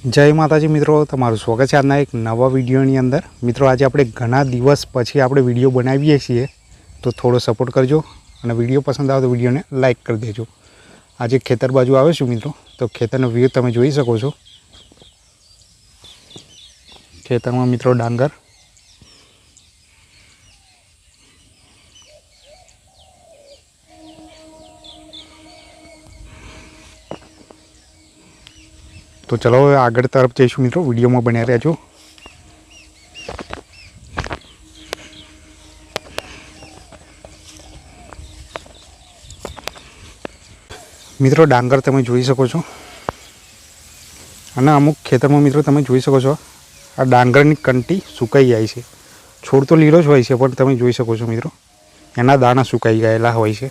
જય માતાજી મિત્રો, તમારું સ્વાગત છે આજના એક નવા વિડીયોની અંદર. મિત્રો, આજે આપણે ઘણા દિવસ પછી આપણે વીડિયો બનાવીએ છીએ, તો થોડો સપોર્ટ કરજો અને વીડિયો પસંદ આવે તો વિડીયોને લાઇક કરી દેજો. આજે ખેતર બાજુ આવે છું મિત્રો, તો ખેતરનો વ્યૂ તમે જોઈ શકો છો. ખેતરમાં મિત્રો ડાંગર તો ચલો હવે આગળ તરફ જઈશું મિત્રો. વિડીયોમાં બન્યા રહેજો. મિત્રો, ડાંગર તમે જોઈ શકો છો. અને અમુક ખેતરમાં મિત્રો તમે જોઈ શકો છો, આ ડાંગરની કંટી સુકાઈ જાય છે. છોડ તો લીલો જ હોય છે, પણ તમે જોઈ શકો છો મિત્રો, એના દાણા સુકાઈ ગયેલા હોય છે.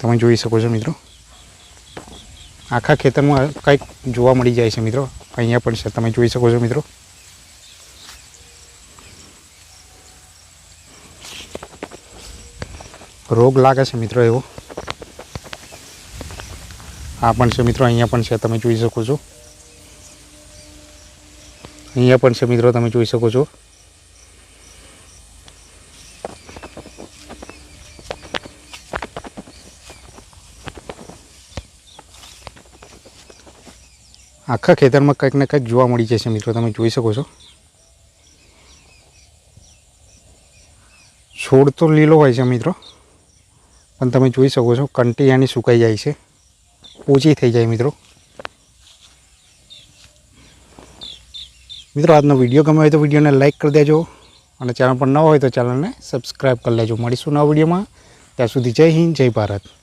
તમે જોઈ શકો છો મિત્રો. આખા ખેતરમાં કંઈક જોવા મળી જાય છે મિત્રો. અહીંયા પણ છે, તમે જોઈ શકો છો મિત્રો. રોગ લાગે છે મિત્રો એવો. આ પણ છે મિત્રો, અહીંયા પણ છે, તમે જોઈ શકો છો. અહીંયા પણ છે મિત્રો, તમે જોઈ શકો છો. આખા ખેતરમાં કંઈક ને કંઈક જોવા મળી જશે મિત્રો, તમે જોઈ શકો છો. છોડ તો લીલો હોય છે મિત્રો, પણ તમે જોઈ શકો છો કંટી એની સુકાઈ જાય છે. ઓછી થઈ જાય મિત્રો. મિત્રો, આજનો વીડિયો ગમે હોય તો વિડીયોને લાઇક કરી દેજો અને ચેનલ પર ન હોય તો ચેનલને સબસ્ક્રાઈબ કરી લેજો. મળીશું નવા વિડીયોમાં. ત્યાં સુધી જય હિન્દ, જય ભારત.